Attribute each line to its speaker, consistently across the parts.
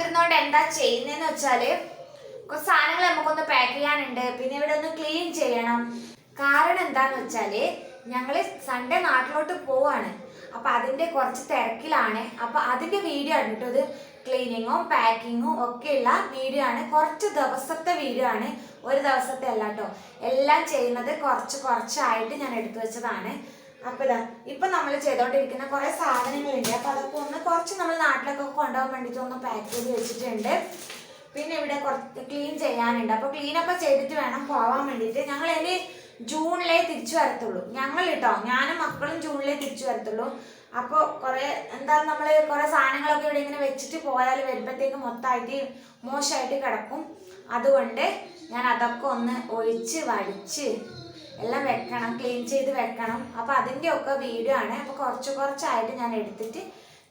Speaker 1: കുത്തിരുന്നോണ്ട് എന്താ ചെയ്യുന്നതെന്ന് വെച്ചാൽ കുറച്ച് സാധനങ്ങൾ നമുക്കൊന്ന് പാക്ക് ചെയ്യാനുണ്ട്. പിന്നെ ഇവിടെ ഒന്ന് ക്ലീൻ ചെയ്യണം. കാരണം എന്താന്ന് വെച്ചാൽ ഞങ്ങൾ സൺഡേ നാട്ടിലോട്ട് പോവാണ്. അപ്പൊ അതിന്റെ കുറച്ച് തിരക്കിലാണ്. അപ്പൊ അതിന്റെ വീഡിയോ ആണ് കേട്ടോ ഇത് ക്ലീനിങ്ങും പാക്കിങ്ങും ഒക്കെയുള്ള വീഡിയോ ആണ്. കുറച്ച് ദിവസത്തെ വീഡിയോ ആണ്. ഒരു ദിവസത്തെ അല്ല കേട്ടോ എല്ലാം ചെയ്യുന്നത് കുറച്ച് കുറച്ചായിട്ട് ഞാൻ എടുത്തു വെച്ചതാണ്. അപ്പൊ ഇപ്പൊ നമ്മൾ ചെയ്തോണ്ടിരിക്കുന്ന കുറെ സാധനങ്ങളുണ്ട് അപ്പൊ അതൊക്കെ ഒന്ന് കുറച്ച് നമ്മൾ നാട്ടിലൊക്കെ കൊണ്ടുപോകാൻ വേണ്ടിട്ട് ഒന്ന് പാക്ക് ചെയ്ത് വെച്ചിട്ടുണ്ട്. പിന്നെ ഇവിടെ കുറച്ച് ക്ലീൻ ചെയ്യാനുണ്ട്. അപ്പൊ ക്ലീൻ ഒക്കെ ചെയ്തിട്ട് വേണം പോവാൻ വേണ്ടിട്ട് ഞങ്ങൾ ഇനി ജൂണിലെ തിരിച്ചു വരത്തുള്ളൂ. ഞങ്ങൾ കേട്ടോ ഞാനും മക്കളും ജൂണിലെ തിരിച്ചു വരത്തുള്ളൂ. അപ്പോൾ കുറെ എന്താ നമ്മൾ കുറെ സാധനങ്ങളൊക്കെ ഇവിടെ ഇങ്ങനെ വെച്ചിട്ട് പോയാൽ വരുമ്പോഴത്തേക്ക് മൊത്തമായിട്ട് മോശമായിട്ട് കിടക്കും. അതുകൊണ്ട് ഞാൻ അതൊക്കെ ഒന്ന് ഒഴിച്ച് വടിച്ച് എല്ലാം വെക്കണം ക്ലീൻ ചെയ്ത് വെക്കണം. അപ്പോൾ അതിന്റെ ഒക്കെ വീഡിയോ ആണ്. അപ്പോൾ കുറച്ച് കുറച്ചായിട്ട് ഞാൻ എടുത്തിട്ട്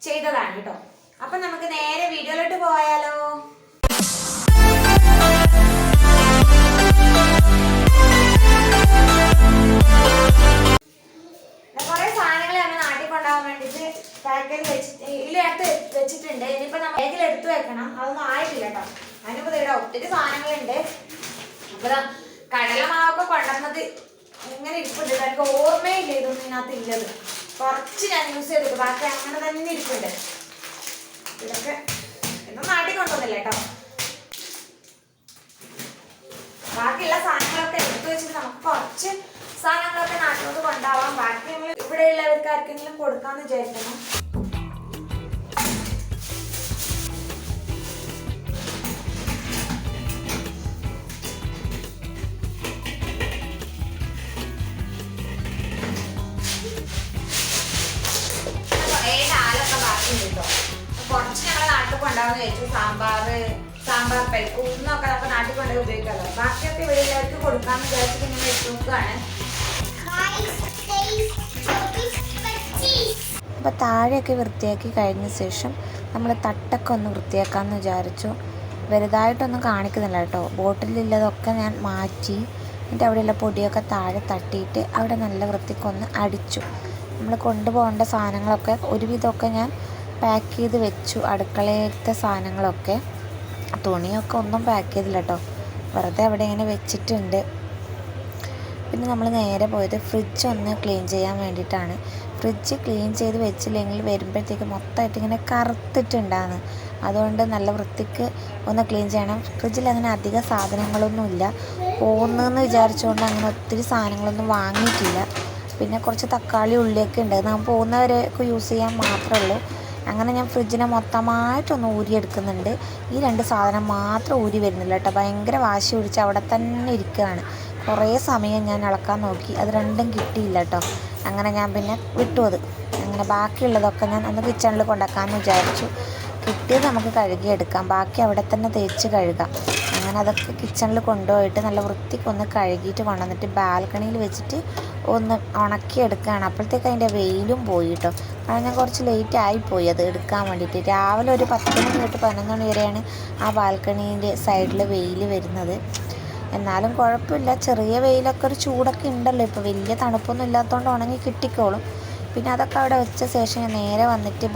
Speaker 1: ചെയ്തതാണ് കേട്ടോ. അപ്പം നമുക്ക് നേരെ വീഡിയോയിലോട്ട് പോയാലോ? കുറേ സാധനങ്ങൾ നമ്മൾ നാട്ടിൽ കൊണ്ടുപോകാൻ വേണ്ടിട്ട് പാക്കിൽ വെച്ചിട്ട് ഇതിലെടുത്ത് വെച്ചിട്ടുണ്ട്. ഇനിയിപ്പോ നമ്മൾ ബാഗിൽ എടുത്തു വെക്കണം. അതൊന്നും ആയിട്ടില്ല കേട്ടോ. അതിനിപ്പോ ഇവിടെ ഒത്തിരി സാധനങ്ങളുണ്ട്. അപ്പൊ ദാ കടലമാവൊക്കെ കൊണ്ടുവന്നത് ഇങ്ങനെ ഇരിപ്പുണ്ട്. എനിക്ക് ഓർമ്മയില്ല ഇതൊന്നും ഇതിനകത്ത് ഇല്ലത്. കുറച്ച് ഞാൻ യൂസ് ചെയ്തിട്ട് ബാക്കി അങ്ങനെ തന്നെ ഇരിപ്പുണ്ട്. ഇതൊക്കെ ഇതൊന്നും നാട്ടിൽ കൊണ്ടുവന്നില്ല കേട്ടോ. ബാക്കിയുള്ള സാധനങ്ങളൊക്കെ എടുത്തു വെച്ചിട്ട് നമുക്ക് കുറച്ച് സാധനങ്ങളൊക്കെ നാട്ടിലോട്ട് കൊണ്ടാവാം ബാക്കി നമ്മൾ ഇവിടെയുള്ളവർക്ക് ആർക്കെങ്കിലും കൊടുക്കാന്ന് ഞങ്ങൾ നാട്ടിൽ കൊണ്ടുപോകാന്ന് സാമ്പാർ സാമ്പാർ പരിപ്പ് ഉന്നൊക്കെ നമുക്ക് നാട്ടിൽ കൊണ്ടുപോയി ഉപയോഗിക്കാമല്ലോ. ബാക്കിയൊക്കെ ഇവിടെ എല്ലാവർക്കും കൊടുക്കാന്ന് വിചാരിച്ചിട്ട് ഇങ്ങനെ വെച്ച് നോക്കുകയാണ്
Speaker 2: അപ്പോൾ താഴെയൊക്കെ വൃത്തിയാക്കി കഴിഞ്ഞ ശേഷം നമ്മൾ തട്ടൊക്കെ ഒന്ന് വൃത്തിയാക്കാമെന്ന് വിചാരിച്ചു. വലുതായിട്ടൊന്നും കാണിക്കുന്നില്ല കേട്ടോ. ബോട്ടിലുള്ളതൊക്കെ ഞാൻ മാറ്റി. എന്നിട്ട് അവിടെയുള്ള പൊടിയൊക്കെ താഴെ തട്ടിയിട്ട് അവിടെ നല്ല വൃത്തിക്കൊന്ന് അടിച്ചു. നമ്മൾ കൊണ്ടുപോകേണ്ട സാധനങ്ങളൊക്കെ ഒരുവിധമൊക്കെ ഞാൻ പാക്ക് ചെയ്ത് വെച്ചു. അടുക്കളയിലത്തെ സാധനങ്ങളൊക്കെ തുണിയൊക്കെ ഒന്നും പാക്ക് ചെയ്തില്ല കേട്ടോ വെറുതെ അവിടെ ഇങ്ങനെ വെച്ചിട്ടുണ്ട്. പിന്നെ നമ്മൾ നേരെ പോയത് ഫ്രിഡ്ജ് ഒന്ന് ക്ലീൻ ചെയ്യാൻ വേണ്ടിയിട്ടാണ്. ഫ്രിഡ്ജ് ക്ലീൻ ചെയ്ത് വെച്ചില്ലെങ്കിൽ വരുമ്പോഴത്തേക്ക് മൊത്തമായിട്ട് ഇങ്ങനെ കറുത്തിട്ടുണ്ടാകുന്നു അതുകൊണ്ട് നല്ല വൃത്തിക്ക് ഒന്ന് ക്ലീൻ ചെയ്യണം. ഫ്രിഡ്ജിൽ അങ്ങനെ അധിക സാധനങ്ങളൊന്നുമില്ല പോകുന്നതെന്ന് വിചാരിച്ചുകൊണ്ട് അങ്ങനെ ഒത്തിരി സാധനങ്ങളൊന്നും വാങ്ങിയിട്ടില്ല. പിന്നെ കുറച്ച് തക്കാളി ഉള്ളിയൊക്കെ ഉണ്ട്. നമ്മൾ പോകുന്നവരെയൊക്കെ യൂസ് ചെയ്യാൻ മാത്രമേ ഉള്ളൂ. അങ്ങനെ ഞാൻ ഫ്രിഡ്ജിനെ മൊത്തമായിട്ടൊന്ന് ഊരിയെടുക്കുന്നുണ്ട്. ഈ രണ്ട് സാധനം മാത്രം ഊരി വരുന്നില്ല കേട്ടോ. ഭയങ്കര വാശി പിടിച്ച് അവിടെ തന്നെ ഇരിക്കുകയാണ്. കുറേ സമയം ഞാൻ ഇളക്കാൻ നോക്കി. അത് രണ്ടും കിട്ടിയില്ല കേട്ടോ. അങ്ങനെ ഞാൻ പിന്നെ വിട്ടു അത്. അങ്ങനെ ബാക്കിയുള്ളതൊക്കെ ഞാൻ ഒന്ന് കിച്ചണിൽ കൊണ്ടാക്കാമെന്ന് വിചാരിച്ചു. കിട്ടിയത് നമുക്ക് കഴുകിയെടുക്കാം. ബാക്കി അവിടെ തന്നെ തേച്ച് കഴുകാം. അങ്ങനെ അതൊക്കെ കിച്ചണിൽ കൊണ്ടുപോയിട്ട് നല്ല വൃത്തിക്കൊന്ന് കഴുകിയിട്ട് കൊണ്ടുവന്നിട്ട് ബാൽക്കണിയിൽ വെച്ചിട്ട് ഒന്ന് ഉണക്കിയെടുക്കുകയാണ്. അപ്പോഴത്തേക്ക് അതിന്റെ വെയിലും പോയി കേട്ടോ കാരണം ഞാൻ കുറച്ച് ലേറ്റ് ആയിപ്പോയി അത് എടുക്കാൻ വേണ്ടിയിട്ട്. രാവിലെ ഒരു പത്ത് മണി തൊട്ട് പതിനൊന്ന് മണി വരെയാണ് ആ ബാൽക്കണീന്റെ സൈഡിൽ വെയിൽ വരുന്നത്. എന്നാലും കുഴപ്പമില്ല. ചെറിയ വെയിലൊക്കെ ഒരു ചൂടൊക്കെ ഉണ്ടല്ലോ. ഇപ്പോൾ വലിയ തണുപ്പൊന്നും ഇല്ലാത്തതുകൊണ്ട് ഉണങ്ങി കിട്ടിക്കോളും. പിന്നെ അതൊക്കെ അവിടെ വെച്ച ശേഷം ഞാൻ നേരെ വന്നിട്ട്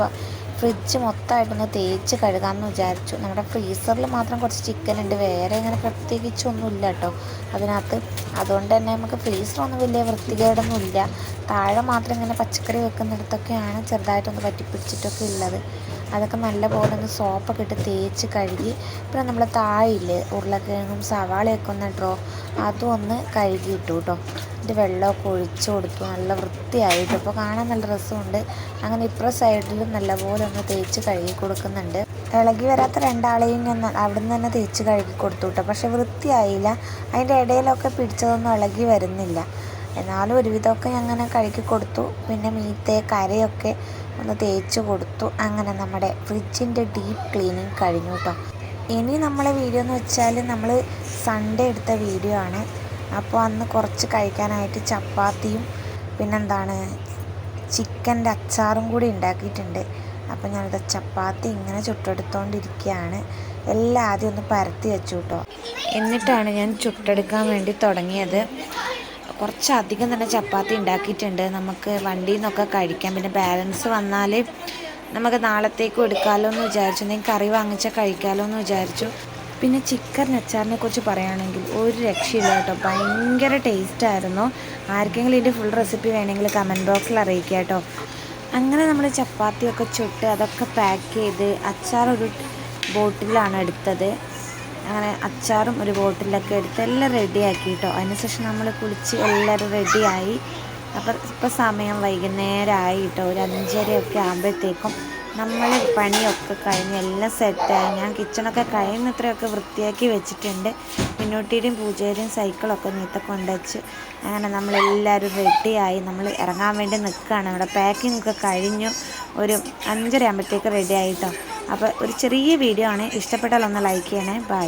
Speaker 2: ഫ്രിഡ്ജ് മൊത്തമായിട്ടൊന്ന് തേച്ച് കഴുകാമെന്ന് വിചാരിച്ചു. നമ്മുടെ ഫ്രീസറിൽ മാത്രം കുറച്ച് ചിക്കൻ ഉണ്ട്. വേറെ ഇങ്ങനെ പ്രത്യേകിച്ചൊന്നുമില്ല കേട്ടോ. അതിനകത്ത് അതുകൊണ്ട് തന്നെ നമുക്ക് ഫ്രീസറൊന്നും വലിയ വൃത്തികേടൊന്നും ഇല്ല താഴെ മാത്രം ഇങ്ങനെ പച്ചക്കറി വെക്കുന്നിടത്തൊക്കെയാണ് ചെറുതായിട്ടൊന്ന് പറ്റിപ്പിടിച്ചിട്ടൊക്കെ ഉള്ളത്. അതൊക്കെ നല്ലപോലെ ഒന്ന് സോപ്പൊക്കെ ഇട്ട് തേച്ച് കഴുകി. പിന്നെ നമ്മൾ താഴെയില്ലേ ഉരുളക്കിഴങ്ങും സവാളയൊക്കെ ഒന്ന് ഇട്ടോ അതും ഒന്ന് കഴുകിയിട്ടു കേട്ടോ എന്നിട്ട് വെള്ളമൊക്കെ ഒഴിച്ചു കൊടുത്തു. നല്ല വൃത്തിയായിട്ട് അപ്പോൾ കാണാൻ നല്ല രസമുണ്ട്. അങ്ങനെ ഇപ്പുറ സൈഡിലും നല്ലപോലെ ഒന്ന് തേച്ച് കഴുകി കൊടുക്കുന്നുണ്ട്. ഇളകി വരാത്ത രണ്ടാളെയും ഞാൻ അവിടെ അവിടുന്ന് തന്നെ തേച്ച് കഴുകി കൊടുത്തു കേട്ടോ പക്ഷെ വൃത്തിയായില്ല. അതിന്റെ ഇടയിലൊക്കെ പിടിച്ചതൊന്നും ഇളകി വരുന്നില്ല. എന്നാലും ഒരുവിധമൊക്കെ അങ്ങനെ കഴുകി കൊടുത്തു. പിന്നെ മീത്തെ കരയൊക്കെ ഒന്ന് തേച്ച് കൊടുത്തു. അങ്ങനെ നമ്മുടെ ഫ്രിഡ്ജിന്റെ ഡീപ്പ് ക്ലീനിങ് കഴിഞ്ഞു കേട്ടോ. ഇനി നമ്മളെ വീഡിയോ എന്ന് വെച്ചാൽ നമ്മൾ സൺഡേ എടുത്ത വീഡിയോ ആണ്. അപ്പോൾ അന്ന് കുറച്ച് കഴിക്കാനായിട്ട് ചപ്പാത്തിയും പിന്നെന്താണ് ചിക്കന്റെ അച്ചാറും കൂടി ഉണ്ടാക്കിയിട്ടുണ്ട്. അപ്പോൾ ഞാനത് ചപ്പാത്തി ഇങ്ങനെ ചുട്ടെടുത്തോണ്ടിരിക്കുകയാണ് എല്ലാം ആദ്യം ഒന്ന് പരത്തി വെച്ചു കേട്ടോ. എന്നിട്ടാണ് ഞാൻ ചുട്ടെടുക്കാൻ വേണ്ടി തുടങ്ങിയത്. കുറച്ചധികം തന്നെ ചപ്പാത്തി ഉണ്ടാക്കിയിട്ടുണ്ട്. നമുക്ക് വണ്ടിയിൽ നിന്നൊക്കെ കഴിക്കാം. പിന്നെ ബാലൻസ് വന്നാൽ നമുക്ക് നാളത്തേക്ക് എടുക്കാമല്ലോ എന്ന് വിചാരിച്ചു. എന്തെങ്കിലും കറി വാങ്ങിച്ചാൽ കഴിക്കാമല്ലോ എന്ന് വിചാരിച്ചു. പിന്നെ ചിക്കൻ അച്ചാറിനെ കുറിച്ച് പറയുകയാണെങ്കിൽ ഒരു രക്ഷയില്ല കേട്ടോ. ഭയങ്കര ടേസ്റ്റ് ആയിരുന്നു. ആർക്കെങ്കിലും ഇതിന്റെ ഫുൾ റെസിപ്പി വേണമെങ്കിൽ കമന്റ് ബോക്സിൽ അറിയിക്കുക കേട്ടോ. അങ്ങനെ നമ്മൾ ചപ്പാത്തിയൊക്കെ ചുട്ട് അതൊക്കെ പാക്ക് ചെയ്ത് അച്ചാർ ഒരു ബോട്ടിലാണ് എടുത്തത്. അങ്ങനെ അച്ചാറും ഒരു ബോട്ടിലൊക്കെ എടുത്ത് എല്ലാം റെഡിയാക്കി കേട്ടോ അതിനുശേഷം നമ്മൾ കുളിച്ച് എല്ലാവരും റെഡിയായി അപ്പം ഇപ്പം സമയം വൈകുന്നേരമായി കേട്ടോ ഒരു അഞ്ചരയൊക്കെ ആകുമ്പോഴത്തേക്കും നമ്മൾ പണിയൊക്കെ കഴിഞ്ഞ് എല്ലാം സെറ്റായി ഞാൻ കിച്ചണൊക്കെ കഴിയുന്നത്രയൊക്കെ വൃത്തിയാക്കി വെച്ചിട്ടുണ്ട്. പിന്നോട്ടിയുടെയും പൂജയുടെയും സൈക്കിളൊക്കെ നീത്ത കൊണ്ടുവച്ച് അങ്ങനെ നമ്മളെല്ലാവരും റെഡിയായി നമ്മൾ ഇറങ്ങാൻ വേണ്ടി നിൽക്കുകയാണ് ഇവിടെ പാക്കിംഗ് ഒക്കെ കഴിഞ്ഞു. ഒരു അഞ്ചര ആകുമ്പോഴത്തേക്ക് റെഡി ആയിട്ടോ അപ്പോൾ ഒരു ചെറിയ വീഡിയോ ആണ്. ഇഷ്ടപ്പെട്ടാൽ ഒന്ന് ലൈക്ക് ചെയ്യണേ. ബൈ